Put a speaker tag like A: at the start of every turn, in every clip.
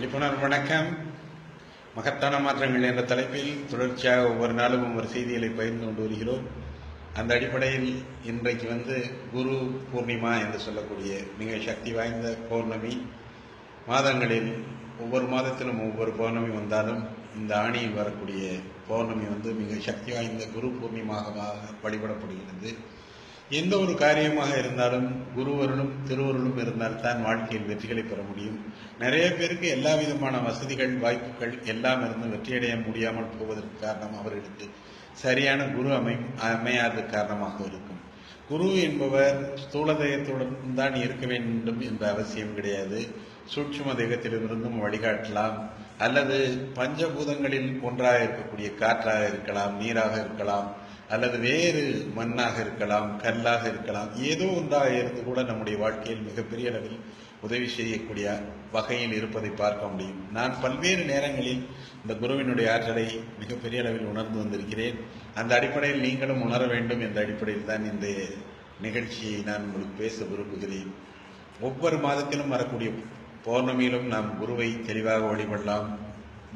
A: விழிப்புணர்வு வணக்கம். மகத்தான மாற்றங்கள் என்ற தலைப்பில் தொடர்ச்சியாக ஒவ்வொரு நாளும் ஒவ்வொரு செய்திகளை பகிர்ந்து கொண்டு வருகிறோம். அந்த அடிப்படையில் இன்றைக்கு வந்து குரு பூர்ணிமா என்று சொல்லக்கூடிய மிக சக்தி வாய்ந்த பௌர்ணமி. மாதங்களில் ஒவ்வொரு மாதத்திலும் ஒவ்வொரு பௌர்ணமி வந்தாலும் இந்த ஆணியில் வரக்கூடிய பௌர்ணமி வந்து மிக சக்தி வாய்ந்த குரு பூர்ணிமாக வழிபடப்படுகிறது. எந்த ஒரு காரியமாக இருந்தாலும் குருவருளும் திருவருளும் இருந்தால்தான் வாழ்க்கையில் வெற்றிகளை பெற முடியும். நிறைய பேருக்கு எல்லா விதமான வசதிகள் வாய்ப்புகள் எல்லாம் இருந்து வெற்றியடைய முடியாமல் போவதற்கு காரணம் அவர்களுக்கு சரியான குரு அமை அமையாத காரணமாக இருக்கும். குரு என்பவர் ஸ்தூல தேகத்துடன் தான் இருக்க வேண்டும் என்ற அவசியம் கிடையாது. சூட்சும தேகத்திலிருந்தும் வழிகாட்டலாம். அல்லது பஞ்சபூதங்களில் ஒன்றாக இருக்கக்கூடிய காற்றாக இருக்கலாம் நீராக இருக்கலாம். அல்லது வேறு மண்ணாக இருக்கலாம் கல்லாக இருக்கலாம் ஏதோ ஒன்றாக இருந்து கூட நம்முடைய வாழ்க்கையில் மிகப்பெரிய அளவில் உதவி செய்யக்கூடிய வகையில் இருப்பதை பார்க்க முடியும். நான் பல்வேறு நேரங்களில் இந்த குருவினுடைய ஆற்றலை மிகப்பெரிய அளவில் உணர்ந்து வந்திருக்கிறேன். அந்த அடிப்படையில் நீங்களும் உணர வேண்டும் என்ற அடிப்படையில் தான் இந்த நிகழ்ச்சியை நான் உங்களுக்கு பேச விரும்புகிறேன். ஒவ்வொரு மாதத்திலும் வரக்கூடிய பௌர்ணமியிலும் நாம் குருவை தெளிவாக வழிபடலாம்.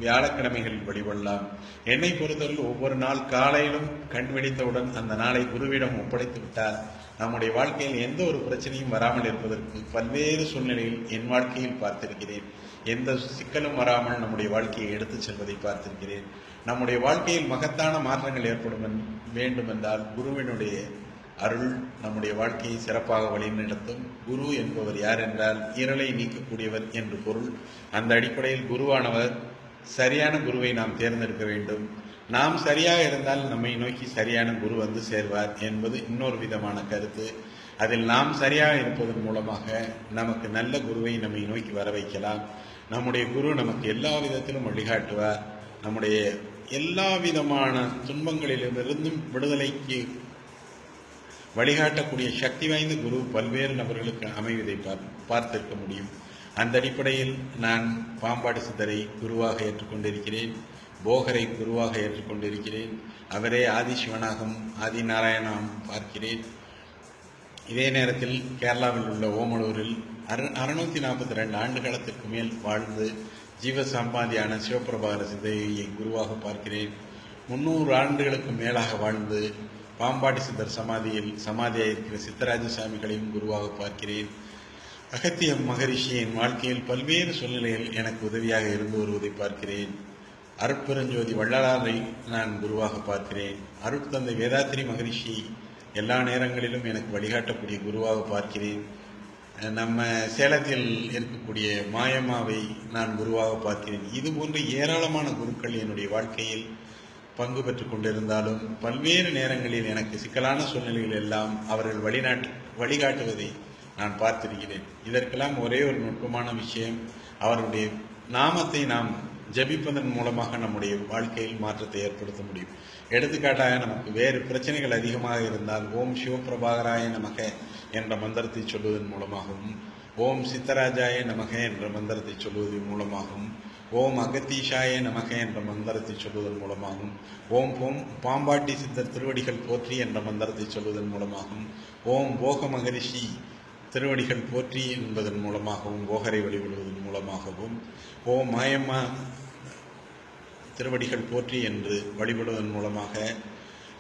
A: வியாழக்கிழமைகளில் வழிபடலாம். என்னை பொறுத்தவரையில் ஒவ்வொரு நாள் காலையிலும் கண்டுபிடித்தவுடன் அந்த நாளை குருவிடம் ஒப்படைத்து விட்டால் நம்முடைய வாழ்க்கையில் எந்த ஒரு பிரச்சனையும் வராமல் இருப்பதற்கு பல்வேறு சூழ்நிலையில் என் வாழ்க்கையில் பார்த்திருக்கிறேன். எந்த சிக்கலும் வராமல் நம்முடைய வாழ்க்கையை எடுத்துச் செல்வதை பார்த்திருக்கிறேன். நம்முடைய வாழ்க்கையில் மகத்தான மாற்றங்கள் ஏற்படும் வேண்டுமென்றால் குருவினுடைய அருள் நம்முடைய வாழ்க்கையை சிறப்பாக வழிநடத்தும். குரு என்பவர் யார் என்றால் இருளை நீக்கக்கூடியவர் என்று பொருள். அந்த அடிப்படையில் குருவானவர் சரியான குருவை நாம் தேர்ந்தெடுக்க வேண்டும். நாம் சரியாக இருந்தால் நம்மை நோக்கி சரியான குரு வந்து சேர்வார் என்பது இன்னொரு விதமான கருத்து. அதில் நாம் சரியாக இருப்பதன் மூலமாக நமக்கு நல்ல குருவை நம்மை நோக்கி வர வைக்கலாம். நம்முடைய குரு நமக்கு எல்லா விதத்திலும் வழிகாட்டுவார். நம்முடைய எல்லா விதமான துன்பங்களிலிருந்தும் விடுதலைக்கு வழிகாட்டக்கூடிய சக்தி வாய்ந்த குரு பல்வேறு நபர்களுக்கு அமைவதை பார்த்திருக்க முடியும். அந்த அடிப்படையில் நான் பாம்பாடு சித்தரை குருவாக ஏற்றுக்கொண்டிருக்கிறேன். போகரை குருவாக ஏற்றுக்கொண்டிருக்கிறேன். அவரே ஆதிசிவனாகவும் ஆதி நாராயணாகவும் பார்க்கிறேன். இதே நேரத்தில் கேரளாவில் உள்ள ஓமலூரில் அறு அறுநூத்தி நாற்பத்தி ரெண்டு ஆண்டு காலத்திற்கு மேல் வாழ்ந்து ஜீவ சம்பாதியான சிவபிரபாகர சிந்தையை குருவாக பார்க்கிறேன். முன்னூறு ஆண்டுகளுக்கு மேலாக வாழ்ந்து பாம்பாடி சித்தர் சமாதியில் சமாதியாக இருக்கிற சித்தராஜ சாமிகளையும் குருவாக பார்க்கிறேன். அகத்திய மகரிஷியின் வாழ்க்கையில் பல்வேறு சூழ்நிலைகள் எனக்கு உதவியாக இருந்து வருவதை பார்க்கிறேன். அருட்பெருஞ்சோதி வள்ளலாரை நான் குருவாக பார்க்கிறேன். அருட்தந்தை வேதாத்திரி மகரிஷி எல்லா நேரங்களிலும் எனக்கு வழிகாட்டக்கூடிய குருவாக பார்க்கிறேன். நம்ம சேலத்தில் இருக்கக்கூடிய மாயம்மாவை நான் குருவாக பார்க்கிறேன். இது போன்ற ஏராளமான குருக்கள் என்னுடைய வாழ்க்கையில் பங்கு பெற்று கொண்டிருந்தாலும் பல்வேறு நேரங்களில் எனக்கு சிக்கலான சூழ்நிலைகள் எல்லாம் அவர்கள் வழிநாட்டு வழிகாட்டுவதை நான் பார்த்திருக்கிறேன். இதற்கெல்லாம் ஒரே ஒரு நுட்பமான விஷயம் அவருடைய நாமத்தை நாம் ஜபிப்பதன் மூலமாக நம்முடைய வாழ்க்கையில் மாற்றத்தை ஏற்படுத்த முடியும். எடுத்துக்காட்டாக நமக்கு வேறு பிரச்சனைகள் அதிகமாக இருந்தால் ஓம் சிவபிரபாகராய நமக என்ற மந்திரத்தை சொல்வதன் மூலமாகவும் ஓம் சித்தராஜாய நமக என்ற மந்திரத்தை சொல்வதன் மூலமாகவும் ஓம் அகத்தீஷாய நமக என்ற மந்திரத்தை சொல்வதன் மூலமாகவும் ஓம் போம் பாம்பாட்டி சித்தர் திருவடிகள் போற்றி என்ற மந்திரத்தை சொல்வதன் மூலமாகவும் ஓம் போக மகரிஷி திருவடிகள் போற்றி என்பதன் மூலமாகவும் போகரை வழிபடுவதன் மூலமாகவும் ஓ மாயம்மா திருவடிகள் போற்றி என்று வழிபடுவதன் மூலமாக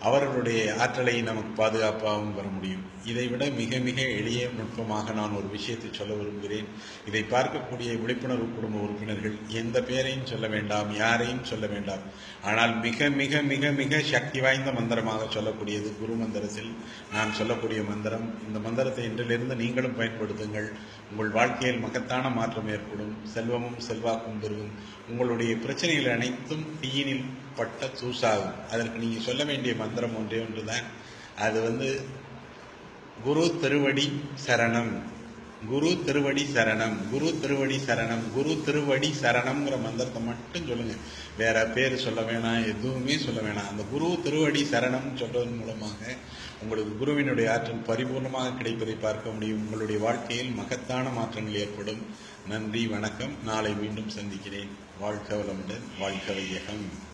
A: அவர்களுடைய ஆற்றலை நமக்கு பாதுகாப்பாகவும் வர முடியும். இதைவிட மிக மிக எளிய நுட்பமாக நான் ஒரு விஷயத்தை சொல்ல விரும்புகிறேன். இதை பார்க்கக்கூடிய விழிப்புணர்வு குடும்ப உறுப்பினர்கள் எந்த பேரையும் சொல்ல வேண்டாம் யாரையும் சொல்ல வேண்டாம். ஆனால் மிக மிக மிக மிக சக்தி வாய்ந்த மந்திரமாக சொல்லக்கூடியது குரு மந்திரத்தில் நான் சொல்லக்கூடிய மந்திரம். இந்த மந்திரத்தை இன்றிலிருந்து நீங்களும் பயன்படுத்துங்கள். உங்கள் வாழ்க்கையில் மகத்தான மாற்றம் ஏற்படும். செல்வமும் செல்வாக்கும் பெருகும். உங்களுடைய பிரச்சனைகள் அனைத்தும் தீயினில் பட்ட தூசாகும் அதற்கு நீங்கள் சொல்ல வேண்டிய மந்திரம் ஒன்றே ஒன்று தான் அது வந்து குரு திருவடி சரணம். குரு திருவடி சரணம். குரு திருவடி சரணம். குரு திருவடி சரணம்ங்கிற மந்திரத்தை மட்டும் சொல்லுங்க. வேற பேர் சொல்ல வேணாம் எதுவுமே சொல்ல வேணாம். அந்த குரு திருவடி சரணம் சொல்வதன் மூலமாக உங்களுக்கு குருவினுடைய ஆற்றல் பரிபூர்ணமாக கிடைப்பதை பார்க்க முடியும். உங்களுடைய வாழ்க்கையில் மகத்தான மாற்றங்கள் ஏற்படும். நன்றி வணக்கம். நாளை மீண்டும் சந்திக்கிறேன். வாழ்க வளமுடன் வாழ்க வையகம்.